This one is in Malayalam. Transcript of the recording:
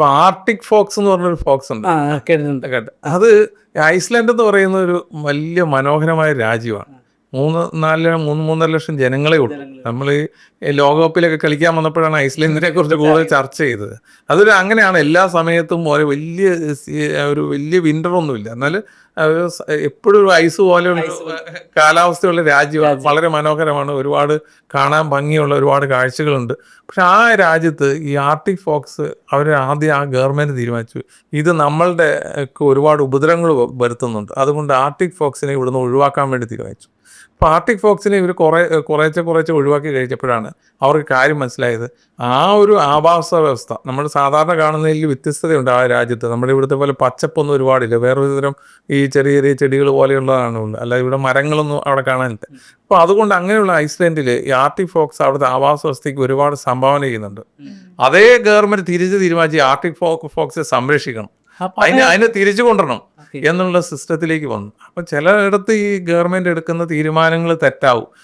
ഇപ്പൊ ആർട്ടിക് ഫോക്സ് എന്ന് പറഞ്ഞൊരു ഫോക്സ് ഉണ്ട്. കേട്ടിട്ടുണ്ട് കേട്ടോ അത് ഐസ്ലാൻഡ് എന്ന് പറയുന്ന ഒരു വലിയ മനോഹരമായ രാജ്യമാണ്. മൂന്ന് നാല് മൂന്ന് മൂന്നര ലക്ഷം ജനങ്ങളെ ഉള്ളൂ. നമ്മൾ ഈ ലോകകപ്പിലൊക്കെ കളിക്കാൻ വന്നപ്പോഴാണ് ഐസ്ലാൻഡിനെ കുറിച്ച് കൂടുതൽ ചർച്ച ചെയ്തത്. അതൊരു അങ്ങനെയാണ്. എല്ലാ സമയത്തും ഒരു വലിയ ഒരു വലിയ വിന്റർ ഒന്നുമില്ല. എന്നാൽ എപ്പോഴും ഒരു ഐസ് പോലെയുള്ള കാലാവസ്ഥയുള്ള രാജ്യമാണ്. വളരെ മനോഹരമാണ്. ഒരുപാട് കാണാൻ ഭംഗിയുള്ള ഒരുപാട് കാഴ്ചകളുണ്ട്. പക്ഷെ ആ രാജ്യത്ത് ഈ ആർട്ടിക് ഫോക്സ് അവർ ആദ്യം ആ ഗവൺമെന്റ് തീരുമാനിച്ചു. ഇത് നമ്മളുടെ ഒരുപാട് ഉപദ്രവങ്ങൾ വരുത്തുന്നുണ്ട്. അതുകൊണ്ട് ആർട്ടിക് ഫോക്സിനെ ഇവിടുന്ന് ഒഴിവാക്കാൻ വേണ്ടി തീരുമാനിച്ചു. ആർട്ടിക് ഫോക്സിനെ ഇവർ കുറേ കുറേച്ചെ കുറേച്ചെ ഒഴിവാക്കി കഴിച്ചപ്പോഴാണ് അവർക്ക് കാര്യം മനസ്സിലായത്. ആ ഒരു ആവാസ വ്യവസ്ഥ നമ്മൾ സാധാരണ കാണുന്നതിൽ വ്യത്യസ്തതയുണ്ട് ആ രാജ്യത്ത്. നമ്മുടെ ഇവിടുത്തെ പോലെ പച്ചപ്പൊന്നും ഒരുപാടില്ല. വേറൊരു തരം ഈ ചെറിയ ചെറിയ ചെടികൾ പോലെയുള്ളതാണ് ഉള്ളത് അല്ല ഇവിടെ മരങ്ങളൊന്നും അവിടെ കാണാനില്ല. അപ്പോൾ അതുകൊണ്ട് അങ്ങനെയുള്ള ഐസ്ലൻഡിൽ ഈ ആർട്ടിക് ഫോക്സ് അവിടുത്തെ ആവാസ വ്യവസ്ഥയ്ക്ക് ഒരുപാട് സംഭാവന ചെയ്യുന്നുണ്ട്. അതേ ഗവൺമെന്റ് തിരിച്ച് തീരുമാനിച്ച് ഈ ആർട്ടിക് ഫോക്സ് ഫോക്സെ സംരക്ഷിക്കണം. അതിന് അതിനെ തിരിച്ചു കൊണ്ടുവരണം എന്നുള്ള സിസ്റ്റത്തിലേക്ക് വന്നു. അപ്പൊ ചിലയിടത്ത് ഈ ഗവൺമെന്റ് എടുക്കുന്ന തീരുമാനങ്ങൾ തെറ്റാവും.